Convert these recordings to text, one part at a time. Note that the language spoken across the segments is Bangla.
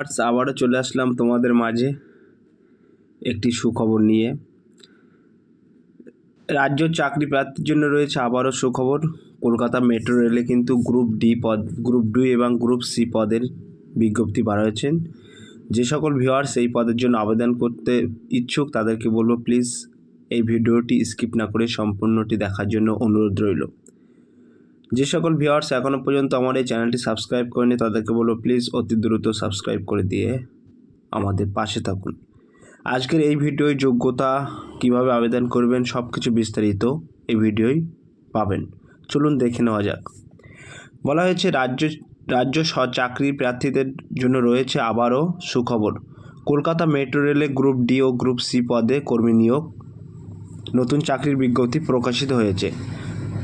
আজ আবারও চলে আসলাম তোমাদের মাঝে একটি সুখবর নিয়ে। রাজ্য চাকরি প্রার্থীর জন্য রয়েছে আবারও সুখবর। কলকাতা মেট্রো রেলে কিন্তু গ্রুপ ডি পদ গ্রুপ ডি এবং গ্রুপ সি পদের বিজ্ঞপ্তি বার হয়েছেন। যে সকল ভিউয়ার্স এই পদের জন্য আবেদন করতে ইচ্ছুক তাদেরকে বলব প্লিজ এই ভিডিওটি স্কিপ না করে সম্পূর্ণটি দেখার জন্য অনুরোধ রইল। যে সকল ভিউয়ার্স এখনও পর্যন্ত আমার এই চ্যানেলটি সাবস্ক্রাইব করেনি, তাদেরকে বলব প্লিজ অতি দ্রুত সাবস্ক্রাইব করে দিয়ে আমাদের পাশে থাকুন। আজকের এই ভিডিওয় যোগ্যতা কীভাবে আবেদন করবেন সব কিছু বিস্তারিত এই ভিডিওয় পাবেন। চলুন দেখে নেওয়া যাক। বলা হয়েছে, রাজ্য রাজ্য স- চাকরি প্রার্থীদের জন্য রয়েছে আবারও সুখবর। কলকাতা মেট্রো রেলে গ্রুপ ডি ও গ্রুপ সি পদে কর্মী নিয়োগ। নতুন চাকরির বিজ্ঞপ্তি প্রকাশিত হয়েছে।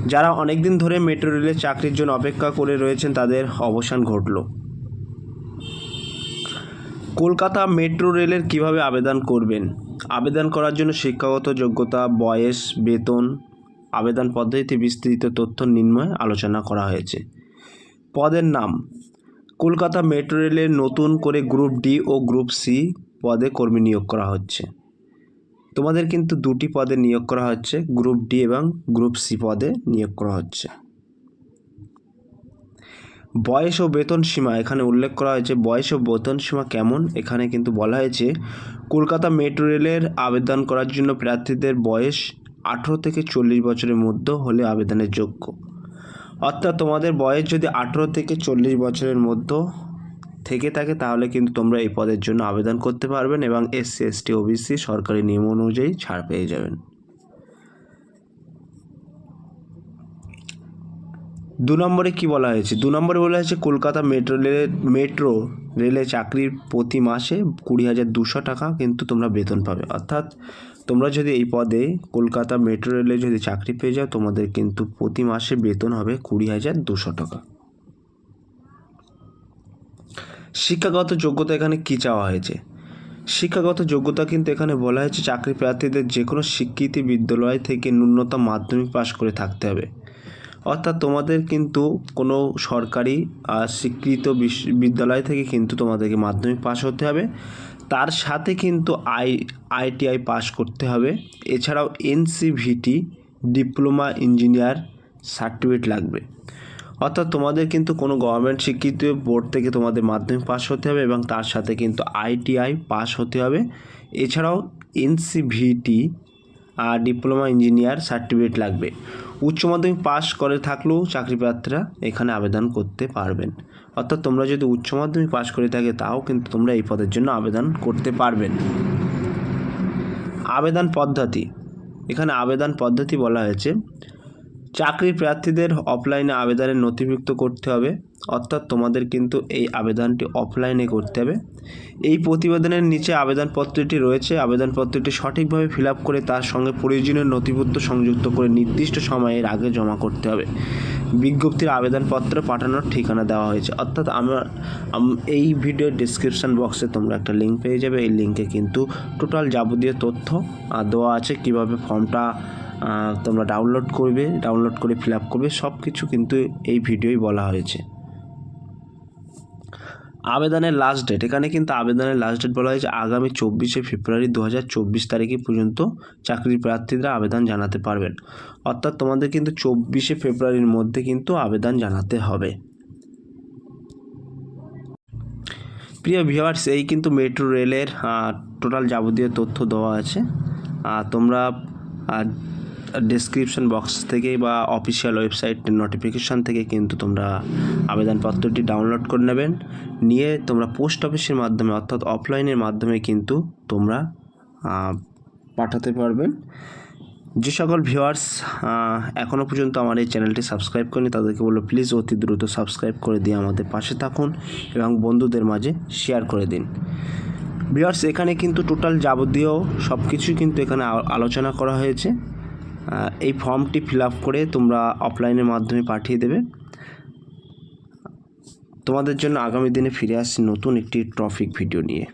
যারা অনেকদিন ধরে মেট্রো রেলের চাকরির জন্য অপেক্ষা করে রয়েছেন, তাদের অবসান ঘটল। কলকাতা মেট্রো রেলের কীভাবে আবেদন করবেন? আবেদন করার জন্য শিক্ষাগত যোগ্যতা, বয়স, বেতন, আবেদন পদ্ধতিতে বিস্তৃত তথ্য নির্ণয় আলোচনা করা হয়েছে। পদের নাম, কলকাতা মেট্রো রেলের নতুন করে গ্রুপ ডি ও গ্রুপ সি পদে কর্মী নিয়োগ করা হচ্ছে। তোমাদের কিন্তু দুটি পদে নিয়োগ করা হচ্ছে, গ্রুপ ডি এবং গ্রুপ সি পদে নিয়োগ করা হচ্ছে। বয়স ও বেতন সীমা, এখানে উল্লেখ করা হয়েছে বয়স ও বেতন সীমা কেমন, এখানে কিন্তু বলা হয়েছে কলকাতা মেট্রো রেলের আবেদন করার জন্য প্রার্থীদের বয়স আঠেরো থেকে চল্লিশ বছরের মধ্যে হলে আবেদনের যোগ্য। অর্থাৎ তোমাদের বয়স যদি আঠেরো থেকে চল্লিশ বছরের মধ্যে থেকে থাকে, তাহলে কিন্তু তোমরা এই পদের জন্য আবেদন করতে পারবেন এবং এসসি এসটি ওবিসি সরকারি নিয়ম অনুযায়ী ছাড় পেয়ে যাবেন। দু নম্বরে কি বলা হয়েছে? দু নম্বরে বলা হয়েছে, কলকাতা মেট্রো রেলে মেট্রো রেলে চাকরির প্রতি মাসে কুড়ি হাজার দুশো টাকা কিন্তু তোমরা বেতন পাবে। অর্থাৎ তোমরা যদি এই পদে কলকাতা মেট্রো রেলে যদি চাকরি পেয়ে যাও, তোমাদের কিন্তু প্রতি মাসে বেতন হবে কুড়ি হাজার দুশো টাকা। শিক্ষাগত যোগ্যতা এখানে কী চাওয়া হয়েছে? শিক্ষাগত যোগ্যতা কিন্তু এখানে বলা হয়েছে চাকরি প্রার্থীদের যে কোনো স্বীকৃতি বিদ্যালয় থেকে ন্যূনতম মাধ্যমিক পাশ করে থাকতে হবে। অর্থাৎ তোমাদের কিন্তু কোনো সরকারি স্বীকৃত বিদ্যালয় থেকে কিন্তু তোমাদেরকে মাধ্যমিক পাশ হতে হবে। তার সাথে কিন্তু আই, আইটিআই পাস করতে হবে। এছাড়াও এনসিভিটি, ডিপ্লোমা ইঞ্জিনিয়ার সার্টিফিকেট লাগবে। অর্থাৎ তোমাদের কিন্তু কোনো গভর্নমেন্ট স্বীকৃত বোর্ড থেকে তোমাদের মাধ্যমিক পাস হতে হবে এবং তার সাথে কিন্তু আইটিআই পাস হতে হবে। এছাড়াও এনসিভিটি আর ডিপ্লোমা ইঞ্জিনিয়ার সার্টিফিকেট লাগবে। উচ্চ মাধ্যমিক পাস করে থাকলেও চাকরি প্রার্থীরা এখানে আবেদন করতে পারবেন। অর্থাৎ তোমরা যদি উচ্চ মাধ্যমিক পাস করে থাকে তাও কিন্তু তোমরা এই পদের জন্য আবেদন করতে পারবেন। আবেদন পদ্ধতি। এখানে আবেদন পদ্ধতি বলা হয়েছে। চাকরি প্রার্থীদের অফলাইনে আবেদনের নথিভুক্ত করতে হবে। অর্থাৎ তোমাদের কিন্তু এই আবেদনটি অফলাইনে করতে হবে। এই প্রতিবেদনের নিচে আবেদনপত্রটি রয়েছে। আবেদনপত্রটি সঠিকভাবে ফিল করে তার সঙ্গে প্রয়োজনীয় নথিপত্র সংযুক্ত করে নির্দিষ্ট সময়ের আগে জমা করতে হবে। বিজ্ঞপ্তির আবেদনপত্র পাঠানোর ঠিকানা দেওয়া হয়েছে। অর্থাৎ আমার এই ভিডিওর ডিসক্রিপশান বক্সে তোমরা একটা লিঙ্ক পেয়ে যাবে। এই লিঙ্কে কিন্তু টোটাল যাবতীয় তথ্য দেওয়া আছে কীভাবে ফর্মটা তোমরা ডাউনলোড করবে ডাউনলোড করে ফিল আপ করবে সব কিছু কিন্তু এই ভিডিওই বলা হয়েছে। আবেদনের লাস্ট ডেট এখানে কিন্তু আবেদনের লাস্ট ডেট বলা হয়েছে আগামী চব্বিশে ফেব্রুয়ারি দু হাজার চব্বিশ তারিখে পর্যন্ত চাকরি প্রার্থীরা আবেদন জানাতে পারবেন। অর্থাৎ তোমাদের কিন্তু চব্বিশে ফেব্রুয়ারির মধ্যে কিন্তু আবেদন জানাতে হবে। প্রিয় ভিউয়ার্স এই কিন্তু মেট্রো রেলের টোটাল যাবতীয় তথ্য দেওয়া আছে। তোমরা ডেসক্রিপশন বক্স থেকে বা অফিসিয়াল ওয়েবসাইট নোটিফিকেশান থেকে কিন্তু তোমরা আবেদনপত্রটি ডাউনলোড করে নেবেন নিয়ে তোমরা পোস্ট অফিসের মাধ্যমে অর্থাৎ অফলাইনের মাধ্যমে কিন্তু তোমরা পাঠাতে পারবেন যে সকল ভিউয়ার্স এখনও পর্যন্ত আমার এই চ্যানেলটি সাবস্ক্রাইব করেনি, তাদেরকে বলব প্লিজ অতি দ্রুত সাবস্ক্রাইব করে দিয়ে আমাদের পাশে থাকুন এবং বন্ধুদের মাঝে শেয়ার করে দিন। ভিউয়ার্স এখানে কিন্তু টোটাল যাবতীয় সব কিছুই কিন্তু এখানে আলোচনা করা হয়েছে। এই ফর্মটি ফিল করে তোমরা অফলাইনের মাধ্যমে পাঠিয়ে দেবে। তোমাদের জন্য আগামী দিনে ফিরে আসছি নতুন একটি ট্রফিক ভিডিও নিয়ে।